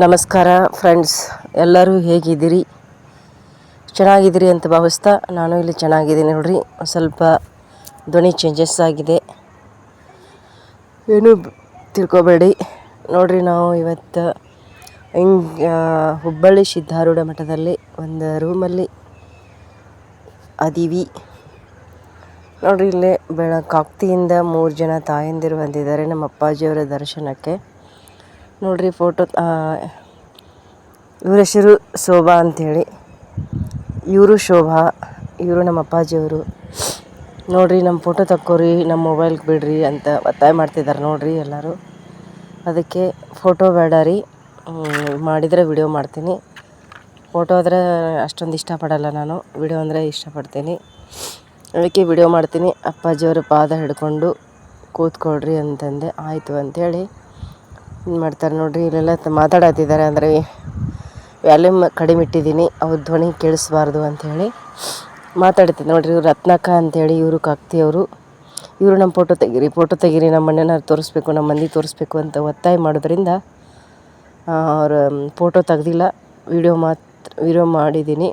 ನಮಸ್ಕಾರ ಫ್ರೆಂಡ್ಸ್, ಎಲ್ಲರೂ ಹೇಗಿದ್ದೀರಿ? ಚೆನ್ನಾಗಿದ್ದೀರಿ ಅಂತ ಭಾವಿಸ್ತಾ ನಾನು ಇಲ್ಲಿ ಚೆನ್ನಾಗಿದ್ದೀನಿ ನೋಡ್ರಿ. ಸ್ವಲ್ಪ ಧ್ವನಿ ಚೇಂಜಸ್ ಆಗಿದೆ. ಏನು ತಿಳ್ಕೊಬೇಡಿ. ನೋಡ್ರಿ ನಾವು ಇವತ್ತು ಹಿಂಗೆ ಹುಬ್ಬಳ್ಳಿ ಸಿದ್ಧಾರೂಢ ಮಠದಲ್ಲಿ ಒಂದು ರೂಮಲ್ಲಿ ಅದೀವಿ. ನೋಡ್ರಿ ಇಲ್ಲೇ ಬೆಳಕಾಗ್ತಿಯಿಂದ ಮೂರು ಜನ ತಾಯಂದಿರು ಬಂದಿದ್ದಾರೆ ನಮ್ಮ ಅಪ್ಪಾಜಿಯವರ ದರ್ಶನಕ್ಕೆ. ನೋಡ್ರಿ ಫೋಟೋ ಇವ್ರ ಹೆಸರು ಶೋಭಾ ಅಂಥೇಳಿ ಇವರು ಶೋಭಾ, ಇವರು ನಮ್ಮ ಅಪ್ಪಾಜಿಯವರು. ನೋಡ್ರಿ ನಮ್ಮ ಫೋಟೋ ತಕ್ಕೋರಿ, ನಮ್ಮ ಮೊಬೈಲ್ಗೆ ಬಿಡ್ರಿ ಅಂತ ಒತ್ತಾಯ ಮಾಡ್ತಿದ್ದಾರೆ ನೋಡ್ರಿ ಎಲ್ಲರೂ. ಅದಕ್ಕೆ ಫೋಟೋ ಬೇಡ ರೀ ಮಾಡಿದರೆ ವಿಡಿಯೋ ಮಾಡ್ತೀನಿ. ಫೋಟೋ ಆದರೆ ಅಷ್ಟೊಂದು ಇಷ್ಟಪಡಲ್ಲ ನಾನು ವಿಡಿಯೋ ಅಂದರೆ ಇಷ್ಟಪಡ್ತೀನಿ. ಅದಕ್ಕೆ ವಿಡಿಯೋ ಮಾಡ್ತೀನಿ. ಅಪ್ಪಾಜಿಯವರು ಪಾದ ಹಿಡ್ಕೊಂಡು ಕೂತ್ಕೊಳ್ರಿ ಅಂತಂದೆ, ಆಯಿತು ಅಂಥೇಳಿ ಮಾಡ್ತಾರೆ ನೋಡಿರಿ, ಇಲ್ಲೆಲ್ಲ ಮಾತಾಡತ್ತಿದ್ದಾರೆ ಅಂದರೆ ವ್ಯಾಲ್ಯೂಮ್ ಕಡಿಮೆ ಇಟ್ಟಿದ್ದೀನಿ, ಅವ್ರ ಧ್ವನಿ ಕೇಳಿಸ್ಬಾರ್ದು ಅಂಥೇಳಿ ಮಾತಾಡ್ತಿದ್ದೆ ನೋಡಿರಿ ಇವ್ರು ರತ್ನಾಕ ಅಂಥೇಳಿ ಇವರು ಕಾಕ್ತಿಯವರು ಇವರು ನಮ್ಮ ಫೋಟೋ ತೆಗೀರಿ ಫೋಟೋ ತೆಗೀರಿ ನಮ್ಮ ಮನೆಯವ್ರು ತೋರಿಸ್ಬೇಕು ನಮ್ಮ ಮಂದಿ ತೋರಿಸ್ಬೇಕು ಅಂತ ಒತ್ತಾಯ ಮಾಡೋದ್ರಿಂದ ಅವ್ರ ಫೋಟೋ ತೆಗ್ದಿಲ್ಲ ವಿಡಿಯೋ ಮಾತ್ರ ವಿಡಿಯೋ ಮಾಡಿದ್ದೀನಿ.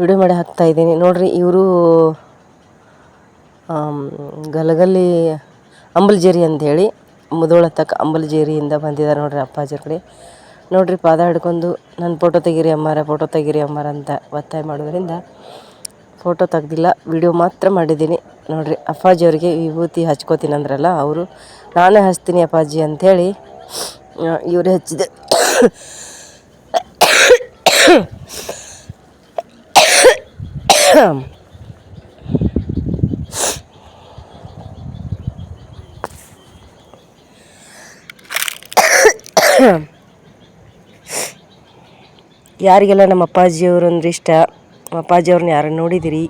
ವಿಡಿಯೋ ಮಾಡಿ ಹಾಕ್ತಾಯಿದ್ದೀನಿ ನೋಡ್ರಿ ಇವರು ಗಲಗಲ್ಲಿ ಅಂಬಲ್ಜೇರಿ ಅಂಥೇಳಿ ಮುದೋಳ ತಕ್ಕ ಅಂಬಲ್ಜೇರಿಯಿಂದ ಬಂದಿದ್ದಾರೆ ನೋಡ್ರಿ ಅಪ್ಪಾಜಿ ಕಡೆ. ನೋಡಿರಿ ಪಾದ ಹಿಡ್ಕೊಂಡು ನನ್ನ ಫೋಟೋ ತೆಗೀರಿ ಅಮ್ಮಾರ ಫೋಟೋ ತೆಗೀರಿ ಅಮ್ಮಾರ ಅಂತ ಒತ್ತಾಯ ಮಾಡೋದ್ರಿಂದ ಫೋಟೋ ತೆಗ್ದಿಲ್ಲ ವಿಡಿಯೋ ಮಾತ್ರ ಮಾಡಿದ್ದೀನಿ. ನೋಡಿರಿ ಅಪ್ಪಾಜಿ ಅವರಿಗೆ ವಿಭೂತಿ ಹಚ್ಕೋತೀನಿ ಅಂದ್ರಲ್ಲ, ಅವರು ನಾನೇ ಹಚ್ತೀನಿ ಅಪ್ಪಾಜಿ ಅಂಥೇಳಿ ಇವರೇ ಹಚ್ಚಿದೆ ಯಾರಿಗೆಲ್ಲ ನಮ್ಮ ಅಪ್ಪಾಜಿಯವರು ಅಂದ್ರೆ ಇಷ್ಟ ಅಪ್ಪಾಜಿಯವ್ರನ್ನ ಯಾರು ನೋಡಿದಿರಿ?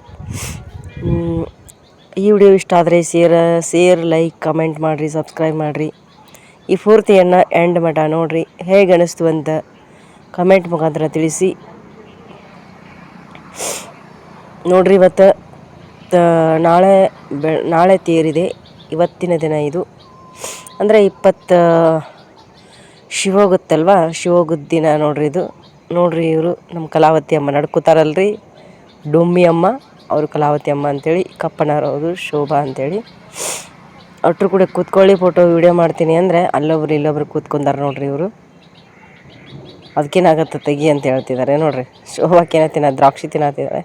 ಈ ವಿಡಿಯೋ ಇಷ್ಟ ಆದರೆ ಶೇರ್ ಶೇರ್ ಲೈಕ್ ಕಮೆಂಟ್ ಮಾಡಿರಿ ಸಬ್ಸ್ಕ್ರೈಬ್ ಮಾಡಿರಿ. ಈ ಪೂರ್ತಿಯನ್ನು ಎಂಡ್ ಮಠ ನೋಡಿರಿ. ಹೇಗೆ ಅನಿಸ್ತು ಅಂತ ಕಮೆಂಟ್ ಮುಖಾಂತರ ತಿಳಿಸಿ. ನೋಡ್ರಿ ಇವತ್ತು ನಾಳೆ ಬೆ, ನಾಳೆ ತೇರಿದೆ, ಇವತ್ತಿನ ದಿನ ಇದು. ಅಂದರೆ ಇಪ್ಪತ್ತು, ಶಿವೋಗುತ್ತಲ್ವ? ಶಿವೋಗುದ್ದಿನ ನೋಡ್ರಿ ಇದು. ನೋಡ್ರಿ ಇವರು ನಮ್ಮ ಕಲಾವತಿ ಅಮ್ಮ ನಡ್ಕೋತಾರಲ್ರಿ. ಡೊಮ್ಮಿ ಅಮ್ಮ, ಅವರು ಕಲಾವತಿ ಅಮ್ಮ ಅಂತೇಳಿ ಕಪ್ಪಣ್ಣರವರು ಶೋಭಾ ಅಂತೇಳಿ. ಅಟ್ರು ಕೂಡ ಕೂತ್ಕೊಳ್ಳಿ ಫೋಟೋ ವಿಡಿಯೋ ಮಾಡ್ತೀನಿ ಅಂದರೆ ಅಲ್ಲೊಬ್ರು ಇಲ್ಲೊಬ್ರು ಕೂತ್ಕೊಂಡಾರ ನೋಡ್ರಿ ಇವರು. ಅದಕ್ಕೇನಾಗತ್ತೆ ತೆಗಿ ಅಂತ ಹೇಳ್ತಿದ್ದಾರೆ ನೋಡ್ರಿ. ಶೋಭಾಕೇನ ತಿನ್ನ, ದ್ರಾಕ್ಷಿ ತಿನ್ನತ್ತಿದ್ದಾರೆ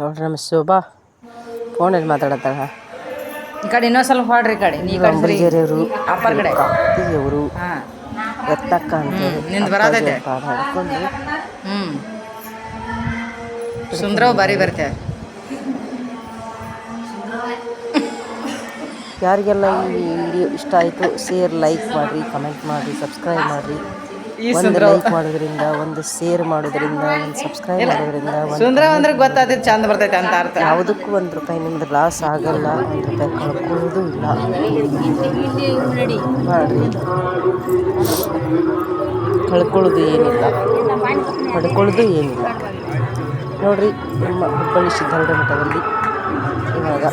ನೋಡ್ರಿ ನಮ್ಮ ಶೋಭಾ. ಫೋನಲ್ಲಿ ಮಾತಾಡತ್ತಾಳ. ಈ ಕಡೆ ಇನ್ನೊಂದು ಸ್ವಲ್ಪ ಹೊಡ್ರಿ ಈ ಕಡೆ. ನೀ ಈ ಕಡೆ ಸರಿ ಅಂಬುಜರಿಯವರು ಅಪ್ಪರ್ ಕಡೆ. ಎತ್ತಕ್ಕ ಅಂತ ನಿಂದು ಬರೋದೈತೆ ಹಾಡ್ಕೊಂಡು ಹ್ಞೂ ಸುಂದ್ರವ್ ಬಾರಿ ಬರ್ತೇವೆ. ಯಾರಿಗೆಲ್ಲ ಈ ವಿಡಿಯೋ ಇಷ್ಟ ಆಯಿತು ಶೇರ್ ಲೈಕ್ ಮಾಡಿರಿ ಕಮೆಂಟ್ ಮಾಡಿರಿ ಸಬ್ಸ್ಕ್ರೈಬ್ ಮಾಡಿರಿ. ಒಂದು ಲೈಕ್ ಮಾಡೋದ್ರಿಂದ ಒಂದು ಶೇರ್ ಮಾಡೋದ್ರಿಂದ ಒಂದು ಸಬ್ಸ್ಕ್ರೈಬ್ ಮಾಡೋದ್ರಿಂದ ಒಂದು ಸುಂದ್ರವ್ ಅಂದ್ರೆ ಗೊತ್ತಾದೈತೆ ಚಂದ ಬರ್ತೈತೆ ಅಂತ ಅರ್ಥ. ಯಾವುದಕ್ಕೂ ಒಂದು ರೂಪಾಯಿ ನಿಮ್ದು ಲಾಸ್ ಆಗಲ್ಲ ಒಂದು ರೂಪಾಯಿ ಕಳ್ಕೊಳ್ಳೋದು ಇಲ್ಲ. ಮಾಡಿರಿ ಕಳ್ಕೊಳ್ಳೋದು ಏನಿಲ್ಲ. ಪಡ್ಕೊಳ್ಳೋದು ಏನಿಲ್ಲ. ನೋಡ್ರಿ ನಮ್ಮ ಹುಬ್ಬಳ್ಳಿ ಸಿದ್ಧಾರೂಢ ಮಠದಲ್ಲಿ ಇವಾಗ.